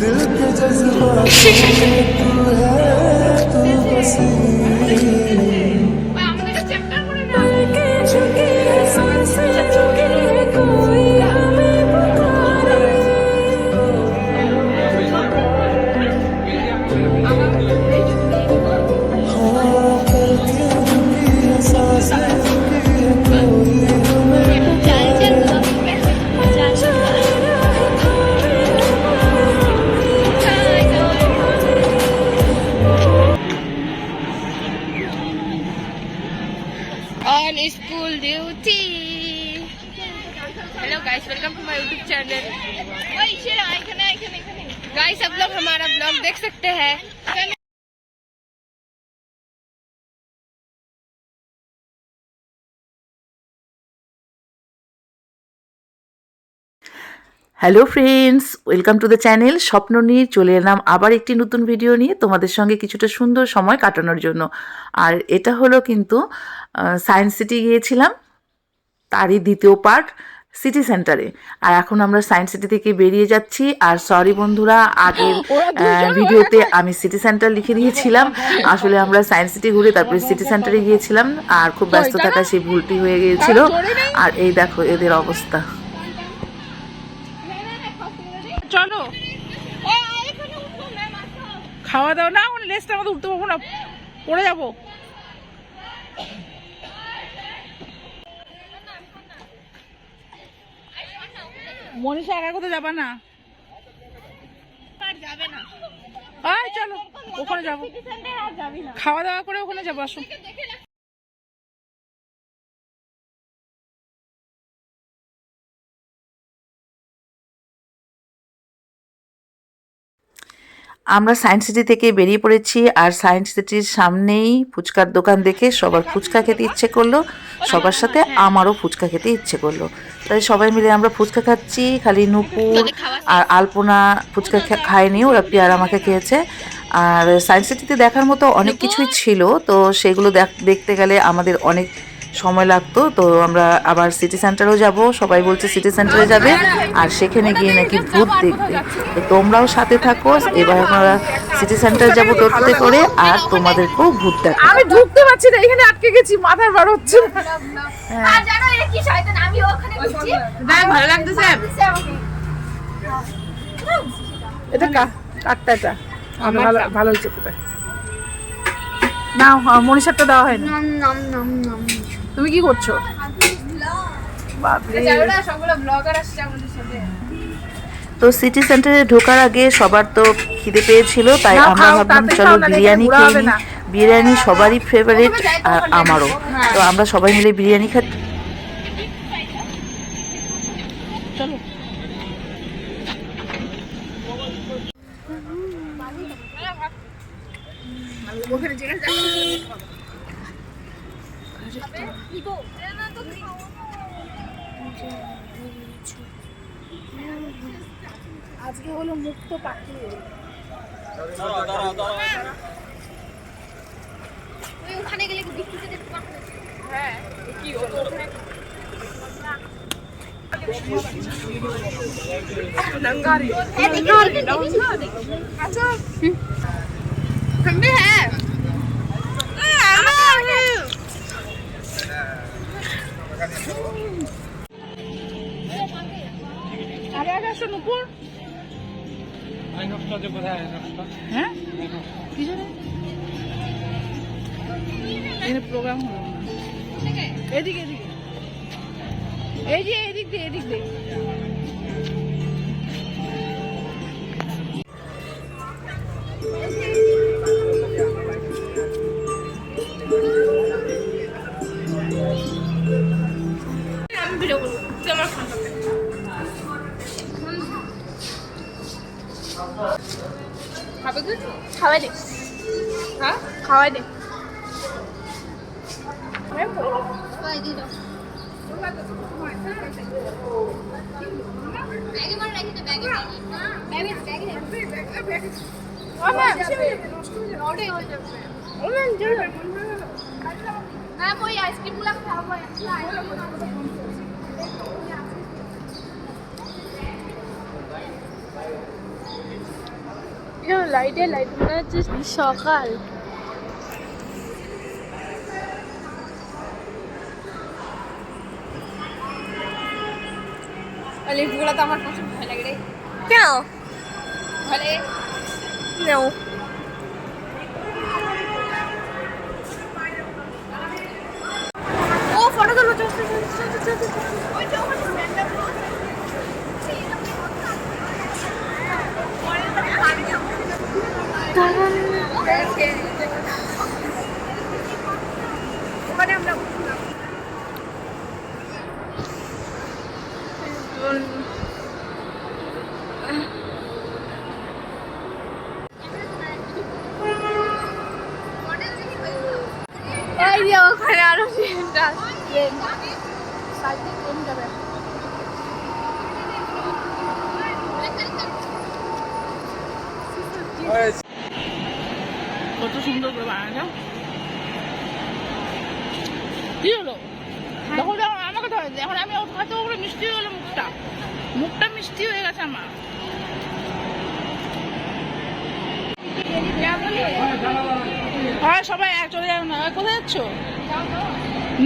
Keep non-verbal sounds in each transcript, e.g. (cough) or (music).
दिल के जज्बा तू है तू बसी hello friends welcome to the channel স্বপ্ন নিয়ে চলে এলাম আবার একটি নতুন ভিডিও নিয়ে তোমাদের সঙ্গে কিছুটা সুন্দর সময় কাটানোর জন্য। আর এটা হলো কিন্তু সায়েন্স সিটি গিয়েছিলাম তারই দ্বিতীয় পার্ট সিটি সেন্টারে আর এখন আমরা সায়েন্স সিটি থেকে বেরিয়ে যাচ্ছি। আর সরি বন্ধুরা আগের (gasps) ভিডিওতে আমি সিটি সেন্টার লিখে দিয়েছিলাম। আসলে আমরা সায়েন্স সিটি ঘুরে তারপরে সিটি সেন্টারে গিয়েছিলাম। আর খুব ব্যস্ত থাকা সেই ভুলটি হয়ে গিয়েছিল। আর এই দেখো এদের অবস্থা। চলো। খাওয়া দাওয়া না মানে লেসটা আমাদের উঠতে পারব না। পড়ে যাব। মনীষা একা কোথাও যাবা না? চলো, ওখানে যাব। খাওয়া দাওয়া করে ওখানে যাব, আসো। আমরা সায়েন্স সিটি থেকে বেরিয়ে পড়েছি আর সায়েন্স সিটির সামনেই ফুচকার দোকান দেখে সবার ফুচকা খেতে ইচ্ছে করল সবার সাথে আমারও ফুচকা খেতে ইচ্ছে করল। তাই সবাই মিলে আমরা ফুচকা খাচ্ছি খালি নুপুর আর আলপনা ফুচকা খায়নি ওরা পেয়ারা আমাকে খেয়েছে। আর সায়েন্স সিটিতে দেখার মতো অনেক কিছুই ছিল তো সেগুলো দেখ- দেখতে গেলে আমাদের অনেক সময় লাগতো তো আমরা আবার সিটি সেন্টারেও যাব। সবাই বলছে সিটি সেন্টারে যাবে আর সেখানে গিয়ে নাকি ভূত দেখবে। তো তোমরাও সাথে থাকো এবার আমরা সিটি সেন্টার যাব টোটোতে করে আর তোমাদেরকেও ভূত দেখো আমি ঢুকতে পারছি না এখানে আটকে গেছি মাথার বার হচ্ছে। আর জানো এটা কি শয়তান? আমি ওখানে ঢুকছি। ভালো লাগতেছে। এটা কা- কাটটা এটা? ভালো ভালো হয়েছে এটা না মনীষারটা দেওয়া হয়নি। নাম নাম নাম নাম। তুমি কি করছ? বাপরে। জানো না সবগুলো ব্লগার আসছে আমাদের সাথে। তো সিটি সেন্টারে ঢোকার আগে সবার তো খিদে পেয়েছিল তাই আমরা ভাবলাম চলো বিরিয়ানি খেয়ে নিই। বিরিয়ানি সবারই ফেভারিট আর আমারও। তো আমরা সবাই মিলে বিরিয়ানি খা আজকে হলো মুক্ত পাখি তুই ওখানে গেলে কি বৃষ্টিতে দেখতে পাবো হ্যাঁ কি হলো नंगारी अच्छा ठंडे हैं আগে আগে আসো নুপুর হ্যাঁ? কি জানে প্রোগ্রাম হলো। এদিকে এদিকে। এই যে এদিক দিয়ে এদিক দিয়ে। খাবে খাওয়াই দে। হ্যাঁ? খাওয়াই দে। ম্যাম ওই আইসক্রিমগুলো খাব লাইটে লাইট মনে হচ্ছে সকাল লিফটগুলো তো আমার প্রচুর ভয় লাগে রে। কেন? ভয় লাগে। নেও ও ফটো তুলো চল চল চল চল চল ওই ওখানে আমরা আরও ট্রেন ট্রেন সাইডে ট্রেন যাবে কত সুন্দর করে বানানো কি হলো। দেখো দেখো আমাকে ধরে এখন আমি ওর হাতে মিষ্টি হয়ে গেলো মুখটা মুখটা মিষ্টি হয়ে গেছে আমার। সবাই এক চলে যাও না। কোথায় যাচ্ছ?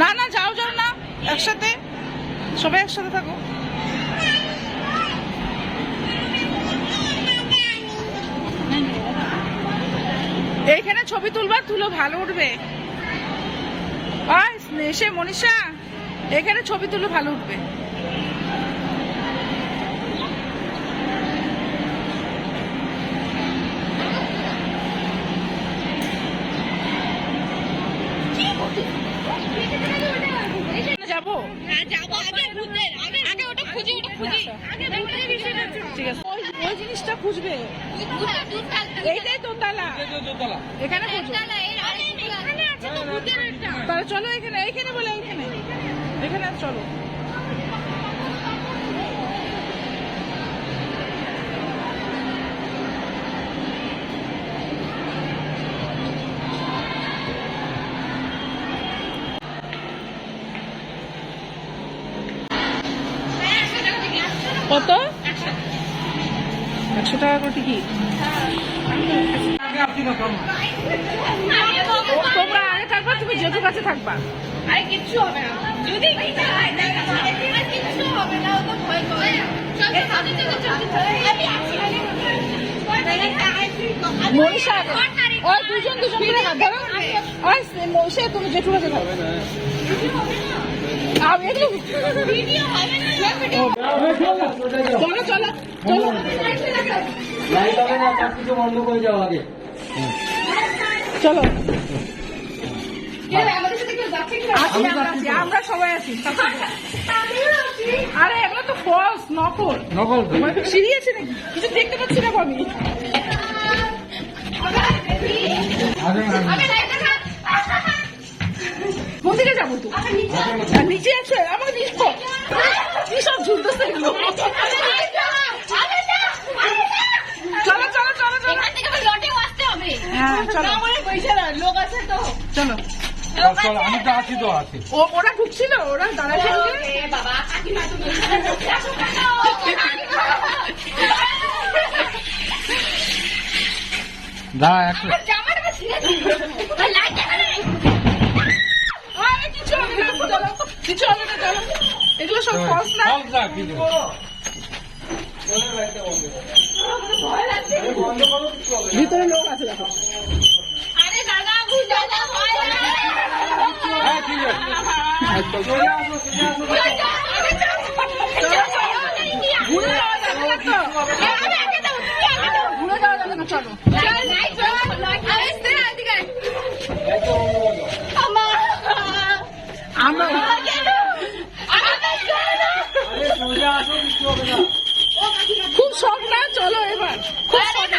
না না, যাও যাও না, একসাথে। সবাই একসাথে থাকো। এইখানে ছবি তুলবা, তুলো, ভালো উঠবে। ওই স্নেশে মনীষা এখানে ছবি তুলে ভালো উঠবে। যাব? ঠিক আছে। ওই ওই জিনিসটা খুঁজবে। এইটাই তো তালা এখানে খুঁজো। তাহলে চলো এখানে এইখানে বলে এইখানে। এখানে চলো। কত? একশো টাকা করে টিকিট। থাকবা তুমি জেঠু কাছে থাকবা। আরে কিচ্ছু হবে না। যদি কিচ্ছু হবে না ও তো ভয় করে। চল চল চল চল আমি আছি। মনীষা ওই দুজন দুজন করে হাত ধরো। ওই মনীষা তুমি কাছে থাকবে আমি একটু ভিডিও হবে না চলো চলো চলো লাইট হবে না সব কিছু বন্ধ করে যাও আগে। চলো। আমরা সবাই আছি? আরে এগুলো তো ফলস নকল। নকল আছে নাকি? কিছু দেখতে পাচ্ছি না আমি। কোন দিকে যাব তো? নিচে আছে তো কি সব ঝুলতেছে এগুলো? চলো চলো চলো চলো। এখান থেকে আবার লটেও আসতে হবে। হ্যাঁ চলো। আমি তো আছি আছি। ওরা ঢুকছিল ওরা বাবা দাঁড়া একটু কিছু হবে না চলো। এগুলো সব ফলস না। ভিতরে লোক আছে দেখো আরে দাদা বুঝা না ভয় হ্যাঁ ঠিক আছে চলে আসো চলে আসো চলো চলো ঘুরে যাওয়া যাবে না তো ঘুরে যাওয়া যাবে না চলো আমরা চলে আসো কিছু হবে না খুব শখ না চলো এবার খুব শখ হবে।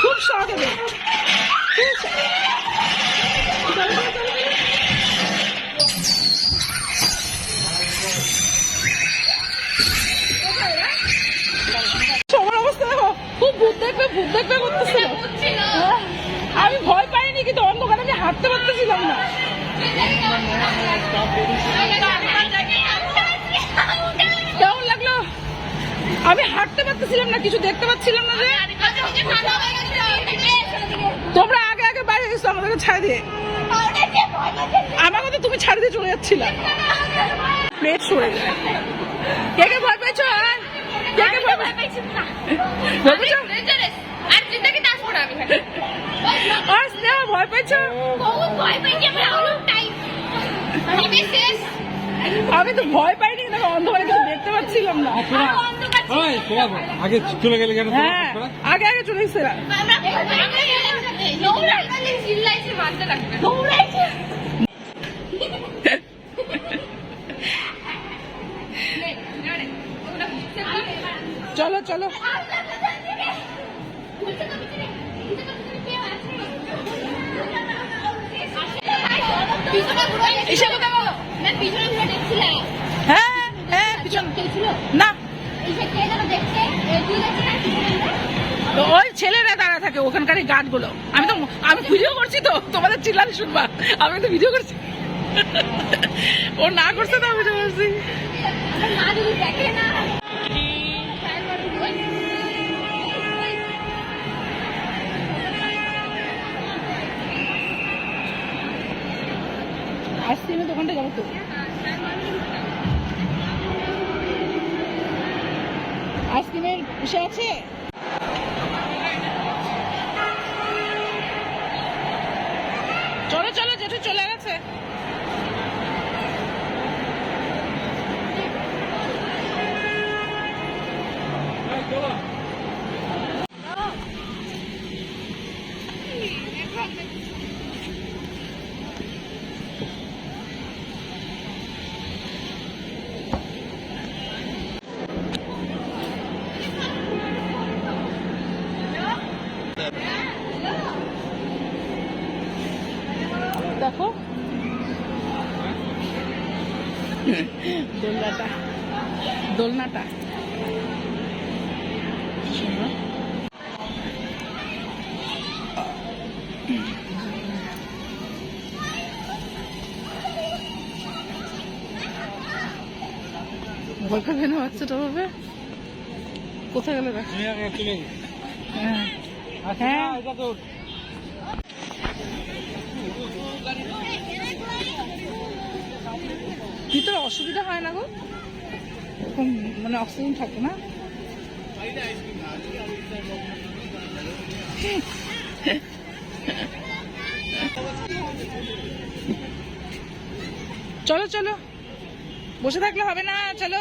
খুব শখ হবে খুব শখ। চলো, চলো, চলো। সবার অবস্থা দেখো খুব আমি ভয় পাইনি, কিন্তু অন্ধকারে আমি হাঁটতে পারতেছিলাম না। আমি হাঁটতে পারতেছিলাম না, কিছু দেখতে পাচ্ছিলাম না যে। তোমরা বাইরে আমাদেরকে ছাড় দিয়ে আমাকে তো তুমি ছাড় দিয়ে চলে যাচ্ছিল। প্লেট সরে যায় কে কে ভয় পেয়েছ আর কে কে ভয় পেয়েছ? ভয় পেয়েছ? আর জিন্দগি আসব না আমি আর স্নেহা ভয় পেয়েছ আমি তো ভয় পাইনি কিন্তু অন্ধকারে কিছু দেখতে পাচ্ছিলাম না। আগে চলে গেলে কেন হ্যাঁ আগে আগে চলে গেছিলাম চলো চলো। থাকে ওখানকার গাছগুলো আমি তো আমি ভিডিও করছি তো, তোমাদের চিল্লানি শুনবা। আমি তো ভিডিও করছি। ও না করছে তো আমি করছি আইসক্রিমের দোকানটা যাব তো। আইসক্রিমের বিষয় আছে? শোনো। ভয় পাবে না বাচ্চাটা কোথায় গেলে। হ্যাঁ আচ্ছা, হ্যাঁ। ভিতরে অসুবিধা হয় না গো এরকম মানে অক্সিজেন থাকে না? চলো চলো। বসে থাকলে হবে না চলো।